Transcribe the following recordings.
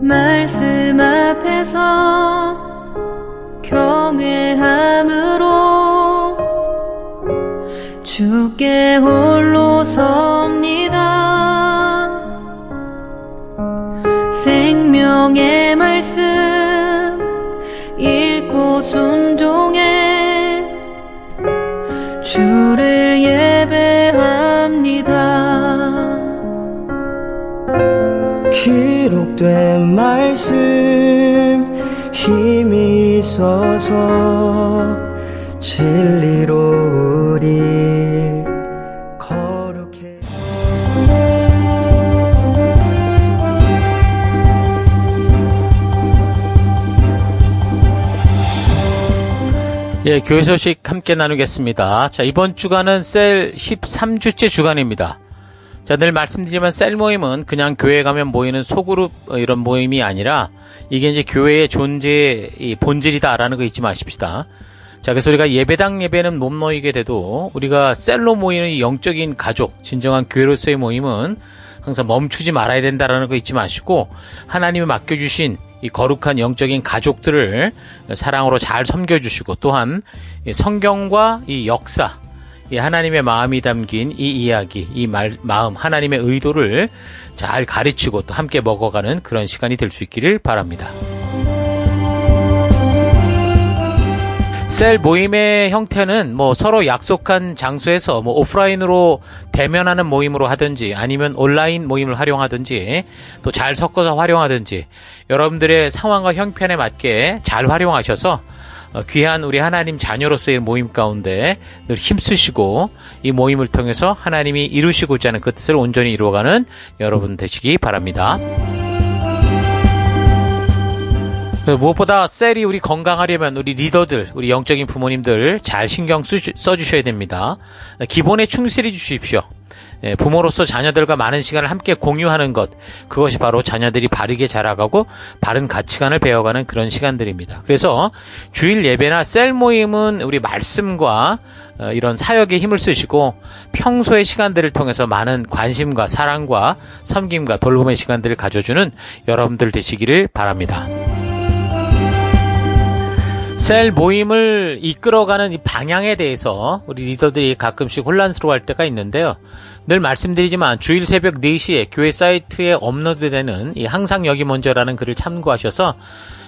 말씀 앞에서 경외함으로 주께 홀로 섭니다 말씀 힘이 있어서 진리로 우리 거룩해 예, 교회 소식 함께 나누겠습니다. 자, 이번 주간은 셀 13주째 주간입니다. 자, 늘 말씀드리지만 셀 모임은 그냥 교회 가면 모이는 소그룹 어, 이런 모임이 아니라 이게 이제 교회의 존재의 이 본질이다라는 거 잊지 마십시다. 자, 그래서 우리가 예배당 예배는 못 모이게 돼도 우리가 셀로 모이는 이 영적인 가족, 진정한 교회로서의 모임은 항상 멈추지 말아야 된다라는 거 잊지 마시고 하나님이 맡겨주신 이 거룩한 영적인 가족들을 사랑으로 잘 섬겨주시고 또한 이 성경과 이 역사, 이 하나님의 마음이 담긴 이 이야기, 이 말, 마음, 하나님의 의도를 잘 가르치고 또 함께 먹어가는 그런 시간이 될 수 있기를 바랍니다. 셀 모임의 형태는 뭐 서로 약속한 장소에서 뭐 오프라인으로 대면하는 모임으로 하든지 아니면 온라인 모임을 활용하든지 또 잘 섞어서 활용하든지 여러분들의 상황과 형편에 맞게 잘 활용하셔서 어, 귀한 우리 하나님 자녀로서의 모임 가운데 늘 힘쓰시고 이 모임을 통해서 하나님이 이루시고자 하는 그 뜻을 온전히 이루어가는 여러분 되시기 바랍니다. 그 무엇보다 셀이 우리 건강하려면 우리 리더들, 우리 영적인 부모님들 잘 신경 쓰- 써주셔야 됩니다. 기본에 충실해 주십시오. 예, 부모로서 자녀들과 많은 시간을 함께 공유하는 것, 그것이 바로 자녀들이 바르게 자라가고 바른 가치관을 배워가는 그런 시간들입니다. 그래서 주일 예배나 셀 모임은 우리 말씀과 어, 이런 사역에 힘을 쓰시고 평소의 시간들을 통해서 많은 관심과 사랑과 섬김과 돌봄의 시간들을 가져주는 여러분들 되시기를 바랍니다. 셀 모임을 이끌어가는 이 방향에 대해서 우리 리더들이 가끔씩 혼란스러워할 때가 있는데요. 늘 말씀드리지만 주일 새벽 4시에 교회 사이트에 업로드되는 이 항상 여기 먼저라는 글을 참고하셔서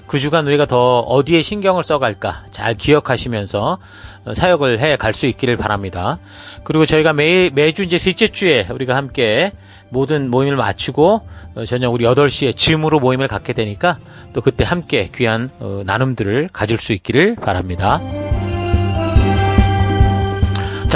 그 주간 우리가 더 어디에 신경을 써갈까 잘 기억하시면서 어, 사역을 해 갈 수 있기를 바랍니다. 그리고 저희가 매, 매주 이제 셋째 주에 우리가 함께 모든 모임을 마치고 어, 저녁 우리 8시에 줌으로 모임을 갖게 되니까 또 그때 함께 귀한 어, 나눔들을 가질 수 있기를 바랍니다.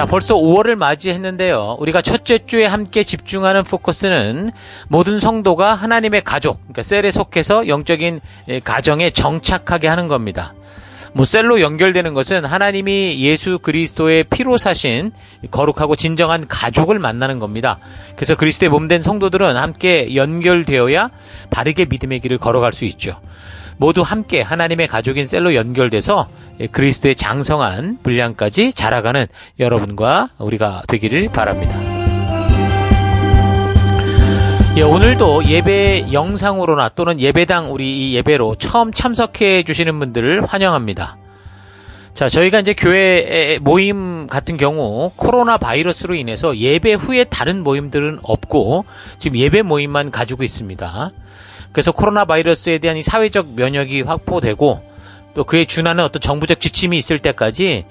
자, 벌써 5월을 맞이했는데요. 우리가 첫째 주에 함께 집중하는 포커스는 모든 성도가 하나님의 가족, 그러니까 셀에 속해서 영적인 예, 가정에 정착하게 하는 겁니다. 뭐 셀로 연결되는 것은 하나님이 예수 그리스도의 피로 사신 거룩하고 진정한 가족을 만나는 겁니다. 그래서 그리스도의 몸된 성도들은 함께 연결되어야 바르게 믿음의 길을 걸어갈 수 있죠. 모두 함께 하나님의 가족인 셀로 연결돼서 그리스도의 장성한 분량까지 자라가는 여러분과 우리가 되기를 바랍니다. 예, 오늘도 예배 영상으로나 또는 예배당 우리 이 예배로 처음 참석해 주시는 분들을 환영합니다. 자, 저희가 이제 교회 모임 같은 경우 코로나 바이러스로 인해서 예배 후에 다른 모임들은 없고 지금 예배 모임만 가지고 있습니다. 그래서 코로나 바이러스에 대한 이 사회적 면역이 확보되고 또 그에 준하는 어떤 정부적 지침이 있을 때까지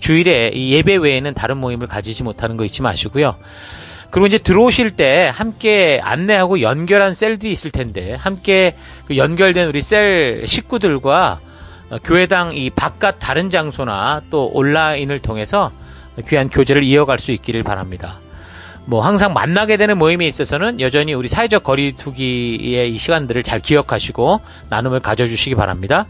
주일에 이 예배 외에는 다른 모임을 가지지 못하는 거 잊지 마시고요. 그리고 이제 들어오실 때 함께 안내하고 연결한 셀들이 있을 텐데 함께 그 연결된 우리 셀 식구들과 어, 교회당 이 바깥 다른 장소나 또 온라인을 통해서 귀한 교제를 이어갈 수 있기를 바랍니다. 뭐 항상 만나게 되는 모임에 있어서는 여전히 우리 사회적 거리두기의 이 시간들을 잘 기억하시고 나눔을 가져주시기 바랍니다.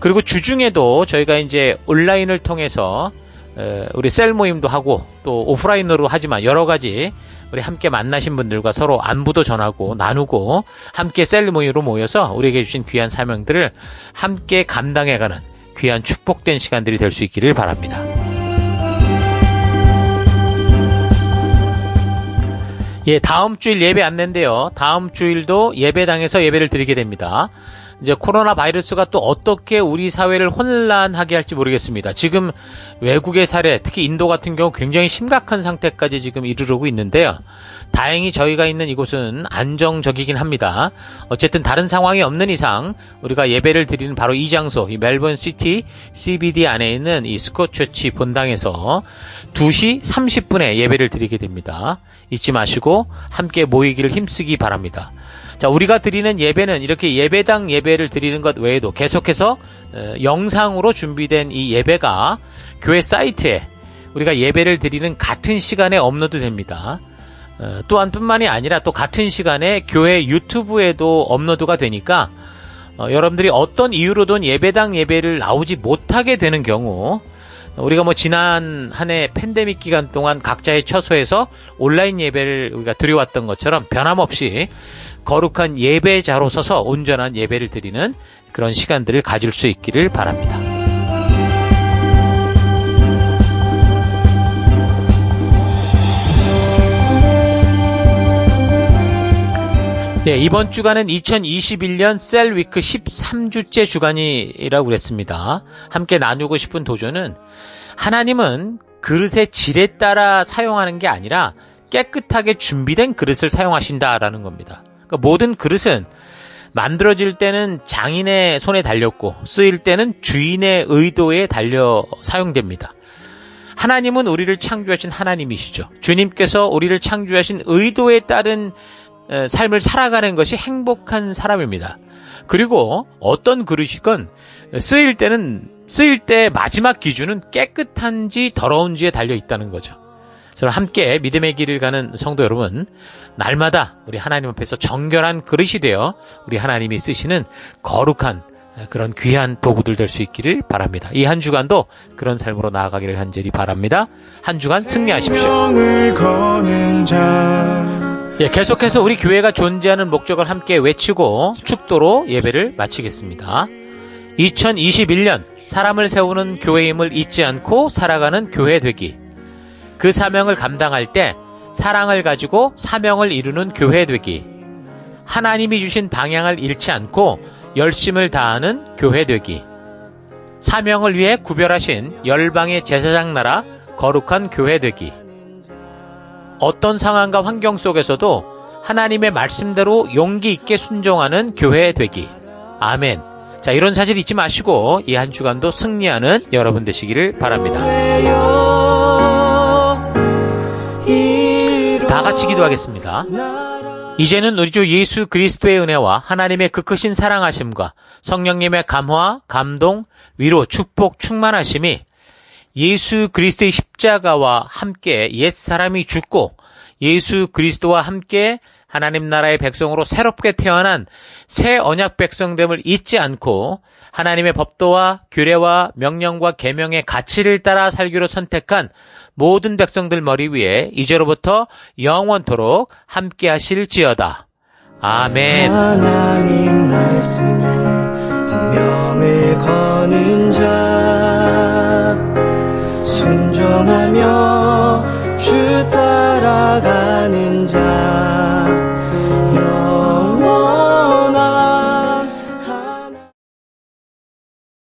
그리고 주중에도 저희가 이제 온라인을 통해서 에, 우리 셀 모임도 하고 또 오프라인으로 하지만 여러 가지 우리 함께 만나신 분들과 서로 안부도 전하고 나누고 함께 셀 모임으로 모여서 우리에게 주신 귀한 사명들을 함께 감당해가는 귀한 축복된 시간들이 될 수 있기를 바랍니다. 예, 다음 주일 예배 안내인데요. 다음 주일도 예배당에서 예배를 드리게 됩니다. 이제 코로나 바이러스가 또 어떻게 우리 사회를 혼란하게 할지 모르겠습니다. 지금 외국의 사례, 특히 인도 같은 경우 굉장히 심각한 상태까지 지금 이르르고 있는데요. 다행히 저희가 있는 이곳은 안정적이긴 합니다. 어쨌든 다른 상황이 없는 이상 우리가 예배를 드리는 바로 이 장소, 이 멜번 시티 CBD 안에 있는 이 스코처치 본당에서 2시 30분에 예배를 드리게 됩니다. 잊지 마시고 함께 모이기를 힘쓰기 바랍니다. 자, 우리가 드리는 예배는 이렇게 예배당 예배를 드리는 것 외에도 계속해서 어, 영상으로 준비된 이 예배가 교회 사이트에 우리가 예배를 드리는 같은 시간에 업로드 됩니다. 어, 또한 뿐만이 아니라 또 같은 시간에 교회 유튜브에도 업로드가 되니까 어, 여러분들이 어떤 이유로든 예배당 예배를 나오지 못하게 되는 경우 우리가 뭐 지난 한 해 팬데믹 기간 동안 각자의 처소에서 온라인 예배를 우리가 드려왔던 것처럼 변함없이 거룩한 예배자로 서서 온전한 예배를 드리는 그런 시간들을 가질 수 있기를 바랍니다. 네, 이번 주간은 2021년 셀위크 13주째 주간이라고 그랬습니다. 함께 나누고 싶은 도전은 하나님은 그릇의 질에 따라 사용하는 게 아니라 깨끗하게 준비된 그릇을 사용하신다라는 겁니다. 그러니까 모든 그릇은 만들어질 때는 장인의 손에 달렸고 쓰일 때는 주인의 의도에 달려 사용됩니다. 하나님은 우리를 창조하신 하나님이시죠. 주님께서 우리를 창조하신 의도에 따른 에, 삶을 살아가는 것이 행복한 사람입니다. 그리고 어떤 그릇이건 쓰일 때는 쓰일 때 마지막 기준은 깨끗한지 더러운지에 달려 있다는 거죠. 그래서 함께 믿음의 길을 가는 성도 여러분, 날마다 우리 하나님 앞에서 정결한 그릇이 되어 우리 하나님이 쓰시는 거룩한 그런 귀한 도구들 될 수 있기를 바랍니다. 이 한 주간도 그런 삶으로 나아가기를 간절히 바랍니다. 한 주간 승리하십시오. 예, 계속해서 우리 교회가 존재하는 목적을 함께 외치고 축도로 예배를 마치겠습니다. 2021년 사람을 세우는 교회임을 잊지 않고 살아가는 교회 되기. 그 사명을 감당할 때 사랑을 가지고 사명을 이루는 교회 되기. 하나님이 주신 방향을 잃지 않고 열심을 다하는 교회 되기. 사명을 위해 구별하신 열방의 제사장 나라 거룩한 교회 되기. 어떤 상황과 환경 속에서도 하나님의 말씀대로 용기 있게 순종하는 교회 되기. 아멘. 자, 이런 사실 잊지 마시고 이 한 주간도 승리하는 여러분 되시기를 바랍니다. 다 같이 기도하겠습니다. 이제는 우리 주 예수 그리스도의 은혜와 하나님의 그 크신 사랑하심과 성령님의 감화, 감동, 위로, 축복, 충만하심이 예수 그리스도의 십자가와 함께 옛 사람이 죽고 예수 그리스도와 함께 하나님 나라의 백성으로 새롭게 태어난 새 언약 백성됨을 잊지 않고 하나님의 법도와 규례와 명령과 계명의 가치를 따라 살기로 선택한 모든 백성들 머리 위에 이제로부터 영원토록 함께 하실지어다. 아멘. 하나님 말씀에 명을 거는 자